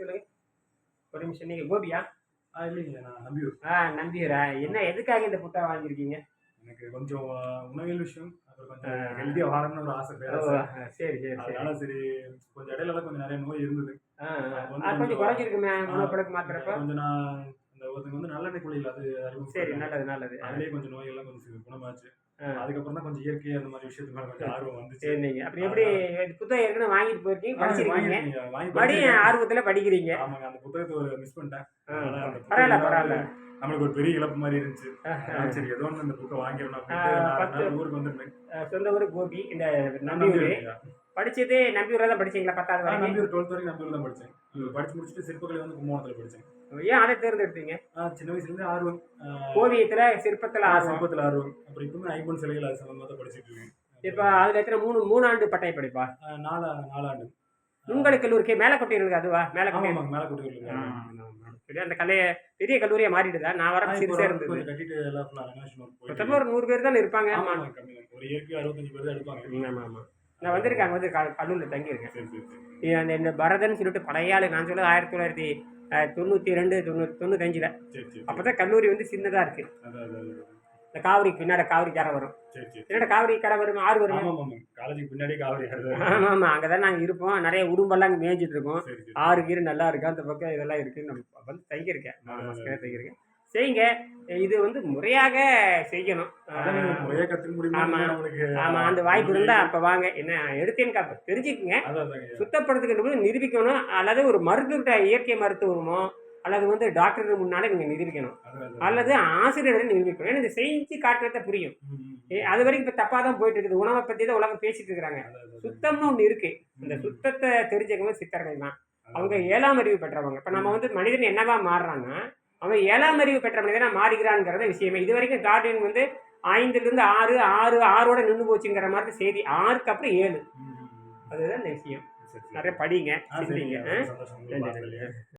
சொல்லுங்க ஒரு நிமிஷம் நீங்க கோபியா? இல்லைங்க நான் நம்பியூர் ஆ நம்பியூரா என்ன எதுக்காக இந்த புத்தகம் வாங்கியிருக்கீங்க? எனக்கு கொஞ்சம் உணவியல் விஷயம். அப்புறம் கொஞ்சம் ஹெல்த்தியாக வாழணும்னு ஒரு ஆசை ஓ, பேராசை சரி சரி அதனால சரி கொஞ்சம் இடையில தான் கொஞ்சம் நிறைய நோய் இருந்தது. கொஞ்சம் குறைஞ்சிருக்குமே உணவு பழக்க மாத்திரப்ப? கொஞ்சம் நான் இந்த ஒருத்தங்க வந்து நல்லெண்ணெய் குளியல் அது சரி. நல்லது நல்லது. அதுலயே கொஞ்சம் நோயெல்லாம் கொஞ்சம் குணமாச்சு. அதுக்கப்புறம் தான் கொஞ்சம் இயற்கை அந்த மாதிரி விஷயத்துக்கு மேல கொஞ்சம் ஆர்வம் வந்துச்சு. சரி நீங்க அப்படி எப்படி புத்தகம் ஏற்கனவே வாங்கிட்டு போயிருக்கீங்க படிச்சிருக்கீங்க. மறுபடியும். ஆர்வத்துல படிக்கிறீங்க. ஆமாங்க அந்த புத்தகத்தை மிஸ் பண்ணிட்டேன். பரவாயில்ல பரவாயில்ல. நம்மளுக்கு ஒரு பெரிய இழப்பு மாதிரி இருந்துச்சு. சரி ஏதோ ஒன்று இந்த புக்கை வாங்கிடணும் ஊருக்கு வந்திருந்தேன். சொந்த ஊர் கோபி இந்த நம்பியூர். படிச்சது நம்பியூர்ல தான் படிச்சீங்களா பத்தாவது வரைக்கும்? நம்பியூர் டுவெல்த் வரைக்கும் நம்பியூர் தான் படிச்சேன் படிச்சு முடிச்சுட்டு சிற்பக்கலை வந்து கும்பகோணத்துல படிச்சேன். ஏன் அதை தேர்ந்தெடுத்தீங்க? சின்ன வயசுல இருந்து ஆர்வம் ஓவியத்துல சிற்பத்துல ஆர்வம். சிற்பத்துல ஆர்வம். அப்புறம் இப்பவுமே ஐம்பொன் சிலைகள் அது சம்பந்தமா தான் படிச்சுட்டு இருக்கேன். இப்ப அதுல எத்தனை மூணு மூணாண்டு பட்டய படிப்பா? நாலா நாலாண்டு. நுண்கலை கல்லூரிக்கு மேலக்கொட்டையிருக்கு அதுவா? மேலக்கொட்டை ஆமாம் மேல கூட்டு ஆ, ஆமா, ஆமா. சரி அந்த கலைய பெரிய கல்லூரியா மாறிடுதா? நான் வர சிறுசா இருந்தது. கட்டிட்டு ஒரு நூறு பேர் தானே இருப்பாங்க. ஒரு இயற்கை அறுபத்தஞ்சு பேர் தான் எடுப்பாங்க. ஆமா ஆமா. நான் வந்திருக்காங்க வந்து க- கல்லூரியில் தங்கியிருக்கேன். அந்த இந்த பரதன் சொல்லிட்டு பழைய ஆளு நான் சொல்றது ஆயிரத்தி தொள்ளாயிரத்தி தொண்ணூத்தி ரெண்டு தொண்ணூத்தி தொண்ணூத்தஞ்சுல. சரி அப்பதான் கல்லூரி வந்து சின்னதா இருக்கு. அதான் அதான் அதான். இந்த காவிரி பின்னாடி காவிரி கரை வரும். பின்னாடி காவிரி கரை வரும் ஆறு வரும். காலேஜுக்கு பின்னாடி காவிரி ஆறு ஆமா ஆமா அங்கதான் நாங்க இருப்போம். நிறைய உடும்பெல்லாம் அங்க மேய்ஞ்சிட்டு இருக்கோம். ஆறு கீரை நல்லா இருக்கு? அந்த பக்கம் இதெல்லாம் இருக்கு நம்ம வந்து தங்கியிருக்கேன். தங்கியிருக்கேன். செய்யுங்க. இது வந்து முறையாக செய்யணும். ஆமா. அந்த வாய்ப்பு இருந்தா அப்ப வாங்க. என்ன எடுத்தேன்னு காப்ப தெரிஞ்சுக்குங்க. சுத்தப்படுத்துக்கிட்டு நிரூபிக்கணும். அல்லது ஒரு மருத்துவர்கிட்ட இயற்கை மருத்துவமோ அல்லது வந்து டாக்டர் முன்னாலே நீங்க நிரூபிக்கணும். அல்லது ஆசிரியர்கள் நிரூபிக்கணும். ஏன்னா இந்த செஞ்சு காட்டுறத புரியும். அது வரைக்கும் இப்ப தப்பா தான் போயிட்டு இருக்குது உணவை பத்தி தான் உலகம் பேசிட்டு அதான். சுத்தம்னு ஒண்ணு இருக்கு. இந்த. சுத்தத்தை தெரிஞ்சவங்க சித்தர்கள் தான். அவங்க ஏழாம் அறிவு பெற்றவங்க. இப்ப நம்ம வந்து மனிதன் என்னவா மாறுறான்னா அவன் ஏழாம் அறிவு பெற்ற மனிதனா மாறுகிறான்ங்கிறத விஷயமே இது வரைக்கும் டார்வின் வந்து ஐந்துல இருந்து ஆறு ஆறு ஆறோட நின்று போச்சுங்கிற மாதிரி செய்தி ஆறுக்கு அப்புறம் ஏழு. அதுதான் இந்த விஷயம். நிறைய படிங்க. நன்றி.